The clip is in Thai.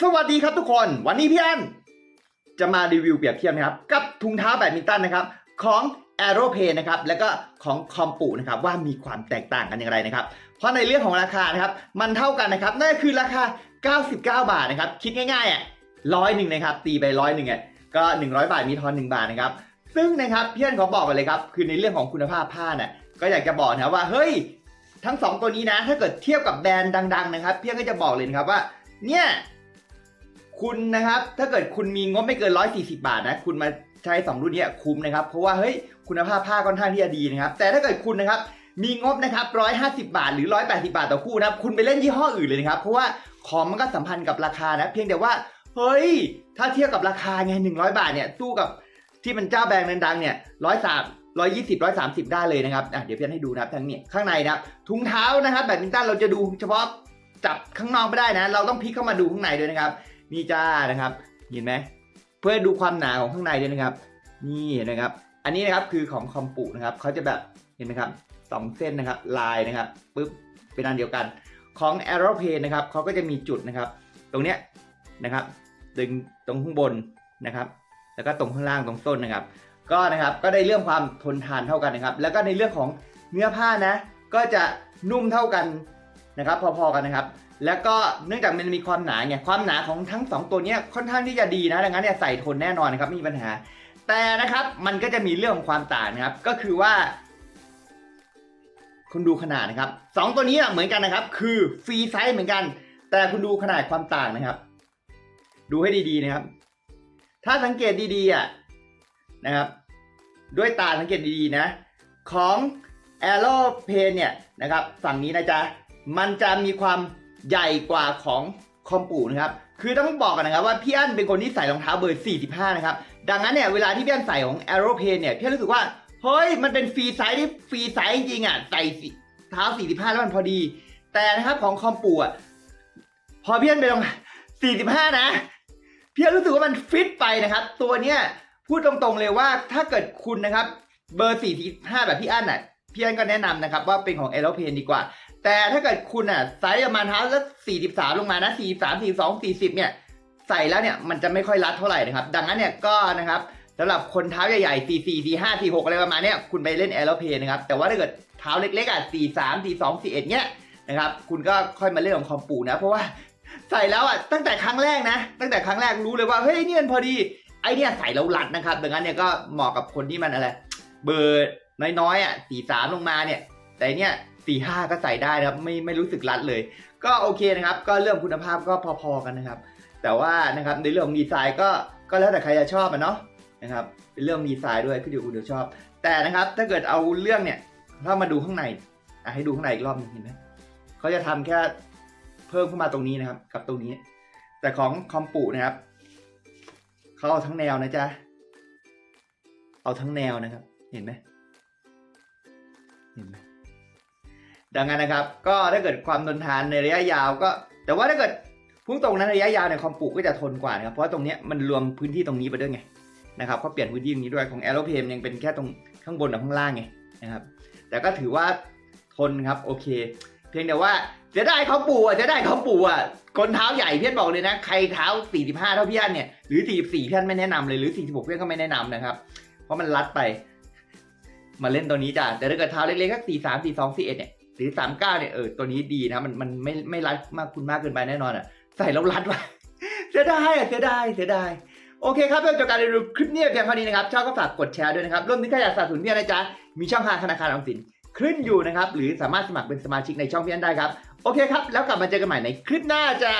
สวัสดีครับทุกคน วันนี้พี่อันจะมารีวิวเปรียบเทียบนะครับ กับถุงเท้าแบดมินตันนะครับ ของ a e r o p a y นะครับแล้วก็ของคอมปูนะครับว่ามีความแตกต่างกันอย่างไรนะครับ เพราะในเรื่องของราคานะครับมันเท่ากันนะครับนั่นคือราคา 99 บาทนะครับคิดง่ายๆอะร้อยหนึ่งนะครับตีไปร้อยหนึ่งอะก็ 100 บาทมีทอน1บาทนะครับซึ่งนะครับพี่อันขอบอกกันเลยครับคือในเรื่องของคุณภาพผ้าเนี่ยก็อยากจะบอกนะครับว่าเฮ้ยทั้งสองตัวนี้นะ ถ้าเกิดเทียบกับแบรนด์ดัง ๆ นะครับ เพี่อนก็จะบอกเลยนะครับว่า เนี่ย คุณนะครับ ถ้าเกิดคุณมีงบไม่เกิน 140 บาทนะ คุณมาใช้ 2 รุ่นนี้คุ้มนะครับ เพราะว่าเฮ้ยคุณภาพผ้าค่อนข้างที่จะดีนะครับ แต่ถ้าเกิดคุณนะครับมีงบนะครับ 150 บาท หรือ 180 บาทต่อคู่นะครับ คุณไปเล่นยี่ห้ออื่นเลยนะครับ เพราะว่าของมันก็สัมพันธ์กับราคานะ เพียงแต่ว่า เฮ้ย ถ้าเทียบกับราคาไง 100 บาทเนี่ย สู้กับที่มันเจ้าแบรนด์ดังๆเนี่ยร้อยสามร้อยยี่สิบร้อยสามสิบได้เลยนะครับ อะ เดี๋ยวเพี่อนให้ดูนะครับทั้งนี้ข้างในนะครับ ถุงเท้านะครับ แบดมินตันเราจะดูเฉพาะจับข้างนอกไม่ได้นะ เราต้องพลิกเข้ามาดูข้างในด้วยนะครับ นี่จ้านะครับ เห็นไหมเพื่อดูความหนาของข้างในด้วยนะครับ นี่นะครับ อันนี้นะครับคือของคอมปุนะครับเขาจะแบบเห็นไหมครับสองเส้นนะครับ ลายนะครับปุ๊บเป็นอันเดียวกัน ของ a e r o p a y นะครับเขาก็จะมีจุดนะครับ ตรงเนี้ยนะครับดึงตรงข้างบนนะครับ แล้วก็ตรงข้างล่างตรงส้นนะครับ ก็นะครับก็ได้เรื่องความทนทานเท่ากันนะครับ แล้วก็ในเรื่องของเนื้อผ้านะ ก็จะนุ่มเท่ากัน นะครับพอๆกันนะครับ แล้วก็เนื่องจากมันมีความหนาไงความหนาของทั้งสองตัวเนี้ยค่อนข้างที่จะดีนะดังนั้นเนี่ยใส่ทนแน่นอนนะครับไม่มีปัญหา แต่นะครับมันก็จะมีเรื่องของความต่างนะครับ ก็คือว่าคุณดูขนาดนะครับสองตัวนี้เหมือนกันนะครับ คือฟรีไซส์เหมือนกัน แต่คุณดูขนาดความต่างนะครับ ดูให้ดีๆนะครับ ถ้าสังเกตดีๆอะนะครับ ด้วยตาสังเกตดีๆนะ ของ a e r o p a n เนี่ยนะครับ ฝั่งนี้นะจ๊ะ มันจะมีความใหญ่กว่าของคอมปูนะครับ คือต้องบอกกันนะครับว่าพี่อั้นเป็นคนที่ใส่รองเท้าเบอร์ 45 นะครับ ดังนั้นเนี่ยเวลาที่พี่อั้นใส่ของ a e r o p a n เนี่ยพี่อั้นรู้สึกว่า เฮ้ย มันเป็นฟรีไซส์ที่ฟรีไซส์จริงๆอะ ใส่เท้า 45 แล้วมันพอดี แต่นะครับของคอมปูอะ พอพี่อั้นไปลอง 45 นะ พี่อั้นรู้สึกว่ามันฟิตไปนะครับ ตัวเนี้ยพูดตรงๆเลยว่าถ้าเกิดคุณนะครับเบอร์ 45 แบบพี่อั้นอะพี่อั้นก็แนะนำนะครับว่าเป็นของ a e r o p a n ดีกว่า แต่ถ้าเกิดคุณอะไซส์ประมาณเท้าสัก43ลงมานะ43 42 40เนี่ย ใส่แล้วเนี่ยมันจะไม่ค่อยรัดเท่าไหร่นะครับ ดังนั้นเนี่ยก็นะครับสำหรับคนเท้าใหญ่ๆ44 45 46อะไรประมาณเนี้ยคุณไปเล่น a e r o p a n นะครับ แต่ว่าถ้าเกิดเท้าเล็กๆอะ43 42 41เอ็ดเนี้ยนะครับ คุณก็ค่อยมาเล่นของคอมปูนะ เพราะว่าใส่แล้วอะตั้งแต่ครั้งแรกนะ ตั้งแต่ครั้งแรกรู้เลยว่าเฮ้ยนี่มันพอดีไอเนี่ยใส่แล้วรัดนะครับ ดังนั้นเนี่ยก็เหมาะกับคนที่มันอะไร เบอร์น้อยๆอะ43ลงมาเนี่ย แต่เนี่ย สี่ห้าก็ใส่ได้นะครับไม่ไม่รู้สึกรัดเลย ก็โอเคนะครับ ก็เรื่องคุณภาพก็พอๆกันนะครับ แต่ว่านะครับในเรื่องของดีไซน์ก็ก็แล้วแต่ใครจะชอบอะเนาะนะครับเป็นเรื่องดีไซน์ด้วยขึ้นอยู่คุณจะชอบ แต่นะครับถ้าเกิดเอาเรื่องเนี่ยถ้ามาดูข้างในอะให้ดูข้างในอีกรอบหนึงเห็นไหมเขาจะทำแค่เพิ่มเข้ามาตรงนี้นะครับ กับตรงนี้ แต่ของคอมปูนะครับเขาเอาทั้งแนวนะจ๊ะเอาทั้งแนวนะครับ เห็นไหมเห็นไหม ดังนั้นนะครับ ก็ถ้าเกิดความทนทานในระยะยาวก็ แต่ว่าถ้าเกิดพุ่งตรงนั้นระยะยาวเนี่ยคอมปูก็จะทนกว่านะครับเพราะว่าตรงนี้มันรวมพื้นที่ตรงนี้ไปด้วยไงนะครับเขาเปลี่ยนพื้นที่ตรงนี้ด้วยของแอโรเพมยังเป็นแค่ตรงข้างบนกับข้างล่างไงนะครับแต่ก็ถือว่าทนครับโอเค เพียงแต่ว่าจะได้เขาปูอะจะได้เขาปูอะคนเท้าใหญ่เพี้ยนบอกเลยนะใครเท้า 45 เท่าพี่อันเนี่ยหรือ 44พี่อันไม่แนะนำเลยหรือ 46พี่อันก็ไม่แนะนำนะครับ เพราะมันรัดไป มาเล่นตัวนี้จ้ะแต่ถ้าเกิดเท้าเล็กๆสัก43 42 41เนี่ย หรือสามเก้าเนี่ยเออตัวนี้ดีนะมันมันไม่ไม่รัดมากคุณมากเกินไปแน่นอนอะใส่แล้วรัดไว้เสียดายอะเสียดายเสียดายโอเคครับเพื่อจาการรีวิวคลิปนี้เพียงเท่านี้นะครับชอบก็ฝากกดแชร์ด้วยนะครับรวมถึงถ้าอยากสนับสนุนพี่อนนะจ๊ะมีช่องทางธนาคารออมสินขึ้นอยู่นะครับหรือสามารถสมัครเป็นสมาชิกในช่องพี่อันได้ครับโอเคครับแล้วกลับมาเจอกันใหม่ในคลิปหน้าจ้า